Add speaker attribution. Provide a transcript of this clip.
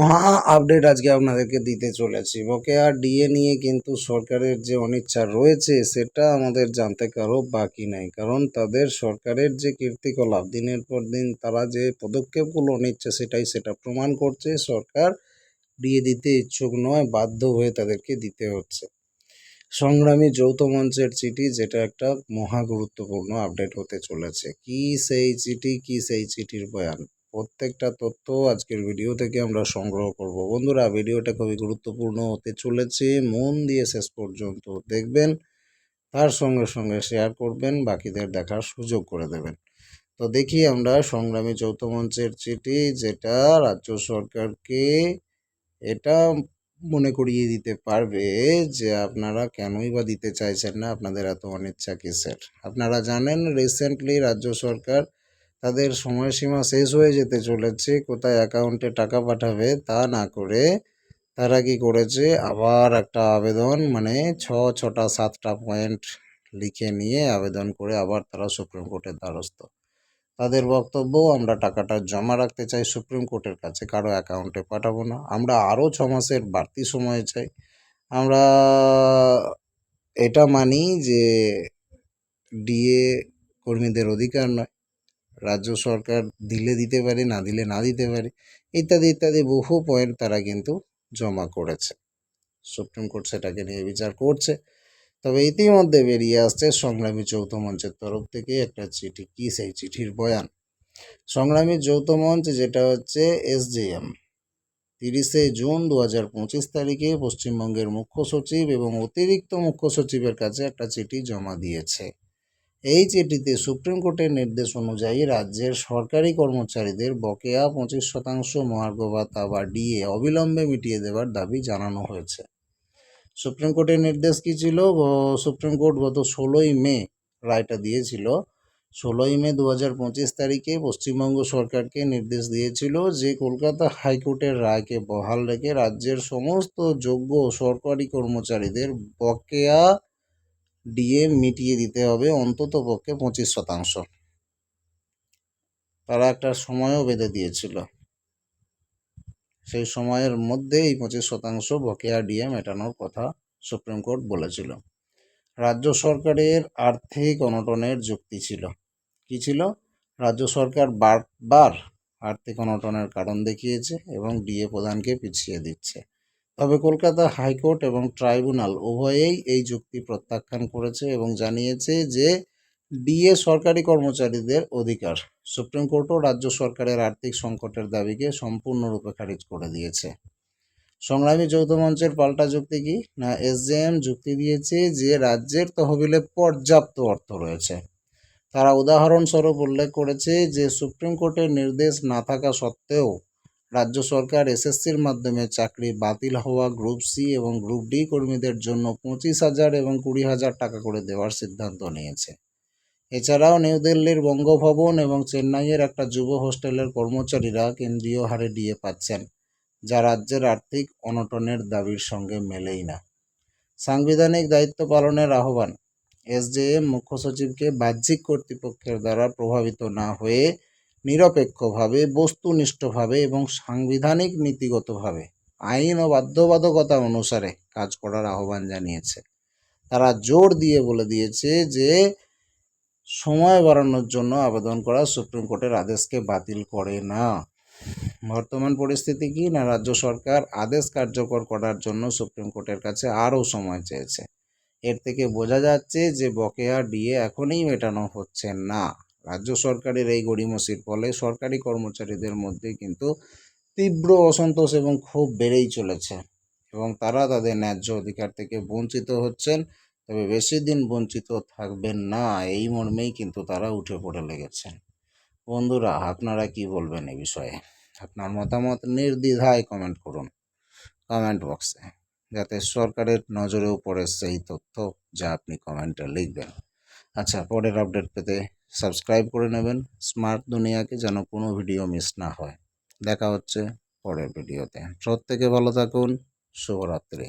Speaker 1: মহা আপডেট আজকে আপনাদেরকে দিতে চলেছি। বকেয়া ডিএ নিয়ে কিন্তু সরকারের যে অনিচ্ছা রয়েছে, সেটা আমাদের জানতে কারও বাকি নেই। কারণ তাদের সরকারের যে কীর্তিকলাপ, দিনের পর দিন তারা যে পদক্ষেপগুলো নিচ্ছে, সেটাই সেটা প্রমাণ করছে। সরকার ডিএ দিতে ইচ্ছুক নয়, বাধ্য হয়ে তাদেরকে দিতে হচ্ছে। সংগ্রামী যৌথ মঞ্চের চিঠি, যেটা একটা মহা গুরুত্বপূর্ণ আপডেট হতে চলেছে। কি সেই চিঠি, কি সেই চিঠির বয়ান? প্রত্যেকটা তথ্য আজকের ভিডিও থেকে আমরা সংগ্রহ করব। বন্ধুরা ভিডিওটা খুবই গুরুত্বপূর্ণ হতে চলেছে। মন দিয়ে শেষ পর্যন্ত দেখবেন, তার সঙ্গে সঙ্গে শেয়ার করবেন, বাকিদের দেখার সুযোগ করে দেবেন। তো দেখি আমরা সংগ্রামী যৌথ মঞ্চের চিঠি, যেটা রাজ্য সরকারকে এটা মনে করিয়ে দিতে পারবে যে আপনারা কেনই বা দিতে চাইছেন না আপনাদের এত অনিচ্ছা কিসের আপনারা জানেন রিসেন্টলি রাজ্য সরকার তাদের সময়সীমা শেষ হয়ে যেতে চলেছে, কোথায় অ্যাকাউন্টে টাকা পাঠাবে তা না করে তারা কি করেছে? আবার একটা আবেদন মানে ছ ছটা সাতটা পয়েন্ট লিখে নিয়ে আবেদন করে আবার তারা সুপ্রিম কোর্টের দ্বারস্থ। তাদের বক্তব্য, আমরা টাকাটা জমা রাখতে চাই সুপ্রিম কোর্টের কাছে, কারও অ্যাকাউন্টে পাঠাবো না। আমরা আরও ছ মাসের বাড়তি সময় চাই। আমরা এটা মানি যে ডিএ কর্মীদের অধিকার নয়। রাজ্য সরকার দিলে দিতে পারে, না দিলে না দিতে পারে, ইত্যাদি ইত্যাদি বহু পয়েন্ট তারা কিন্তু জমা করেছে। সুপ্রিম কোর্ট সেটাকে নিয়ে বিচার করছে। তবে ইতিমধ্যে বেরিয়ে আসছে সংগ্রামী যৌথ মঞ্চের তরফ থেকে একটা চিঠি। কি সেই চিঠির বয়ান? সংগ্রামী যৌথ মঞ্চ যেটা হচ্ছে এসজেএম তিরিশে জুন দু হাজার পঁচিশ তারিখে পশ্চিমবঙ্গের মুখ্য সচিব এবং অতিরিক্ত মুখ্য সচিবের কাছে একটা চিঠি জমা দিয়েছে। এই চিঠিতে সুপ্রিম কোর্টের নির্দেশ অনুযায়ী রাজ্যের সরকারি কর্মচারীদের বকেয়া পঁচিশ শতাংশ মহার্ঘ ভাতা বা ডিএ অবিলম্বে মিটিয়ে দেওয়ার দাবি জানানো হয়েছে। সুপ্রিম কোর্টের নির্দেশ কী ছিল? সুপ্রিম কোর্ট গত ষোলোই মে রায়টা দিয়েছিল। ষোলোই মে দু পঁচিশ তারিখে পশ্চিমবঙ্গ সরকারকে নির্দেশ দিয়েছিল যে কলকাতা হাইকোর্টের রায়কে বহাল রেখে রাজ্যের সমস্ত যোগ্য সরকারি কর্মচারীদের বকেয়া ডিএ মিটিয়ে দিতে হবে অন্তত পক্ষে পঁচিশ শতাংশ। তারা একটা সময়ও বেঁধে দিয়েছিল। সেই সময়ের মধ্যে এই পঁচিশ শতাংশ বকেয়া ডিএ মেটানোর কথা সুপ্রিম কোর্ট বলেছিল। রাজ্য সরকারের আর্থিক অনটনের যুক্তি ছিল। কি ছিল? রাজ্য সরকার বারবার আর্থিক অনটনের কারণ দেখিয়েছে এবং ডিএ প্রদানকে পিছিয়ে দিচ্ছে। তবে কলকাতা হাইকোর্ট এবং ট্রাইব্যুনাল উভয়েই এই যুক্তি প্রত্যাখ্যান করেছে এবং জানিয়েছে যে ডিএ সরকারি কর্মচারীদের অধিকার। সুপ্রিম কোর্টও রাজ্য সরকারের আর্থিক সংকটের দাবিকে সম্পূর্ণরূপে খারিজ করে দিয়েছে। সংগ্রামী যৌথ মঞ্চের পাল্টা যুক্তি কি? না এসজেএম যুক্তি দিয়েছে যে রাজ্যের তহবিলে পর্যাপ্ত অর্থ রয়েছে। তারা উদাহরণস্বরূপ উল্লেখ করেছে যে সুপ্রিম কোর্টের নির্দেশ না থাকা সত্ত্বেও রাজ্য সরকার এসএসসির মাধ্যমে চাকরি বাতিল হওয়া গ্রুপ সি এবং গ্রুপ ডি কর্মীদের জন্য পঁচিশ হাজার এবং কুড়ি হাজার টাকা করে দেওয়ার সিদ্ধান্ত নিয়েছে। এছাড়াও নিউ দিল্লির বঙ্গভবন এবং চেন্নাইয়ের একটা যুব হোস্টেলের কর্মচারীরা কেন্দ্রীয় হারে ডিএ পাচ্ছেন, যা রাজ্যের আর্থিক অনটনের দাবির সঙ্গে মেলেই না। সাংবিধানিক দায়িত্ব পালনের আহ্বান, এসজেএম মুখ্য সচিবকে বাহ্যিক কর্তৃপক্ষের দ্বারা প্রভাবিত না হয়ে নিরপেক্ষভাবে, বস্তুনিষ্ঠভাবে এবং সাংবিধানিক নীতিগতভাবে আইন ও বাধ্যবাধকতা অনুসারে কাজ করার আহ্বান জানিয়েছে। তারা জোর দিয়ে বলে দিয়েছে যে, সময় বাড়ানোর জন্য আবেদন করা সুপ্রিম কোর্টের আদেশকে বাতিল করে না। বর্তমান পরিস্থিতি কি না রাজ্য সরকার আদেশ কার্যকর করার জন্য সুপ্রিম কোর্টের কাছে আরও সময় চেয়েছে? এর থেকে বোঝা যাচ্ছে যে, বকেয়া ডিএ এখনই মেটানো হচ্ছে না। রাজ্য সরকারের এই গড়িমসির ফলে সরকারি কর্মচারীদের মধ্যে কিন্তু তীব্র অসন্তোষ এবং ক্ষোভ বেড়েই চলেছে এবং তারা তাদের ন্যায্য অধিকার থেকে বঞ্চিত হচ্ছেন। তবে বেশি দিন বঞ্চিত থাকবেন না, এই মর্মেই কিন্তু তারা উঠে পড়ে লেগেছেন। বন্ধুরা, আপনারা কি বলবেন এ বিষয়ে? আপনার মতামত নির্দ্বিধায় কমেন্ট করুন। কমেন্ট বক্সে। যাতে সরকারের নজরেও পড়ে সেই তথ্য যা আপনি কমেন্টে লিখবেন। আচ্ছা পরের আপডেট পেতে সাবস্ক্রাইব করে নেবেন। স্মার্ট দুনিয়াকে যেন কোনো ভিডিও মিস না হয়। দেখা হচ্ছে পরের ভিডিওতে প্রত্যেকে ভালো থাকুন। শুভরাত্রি।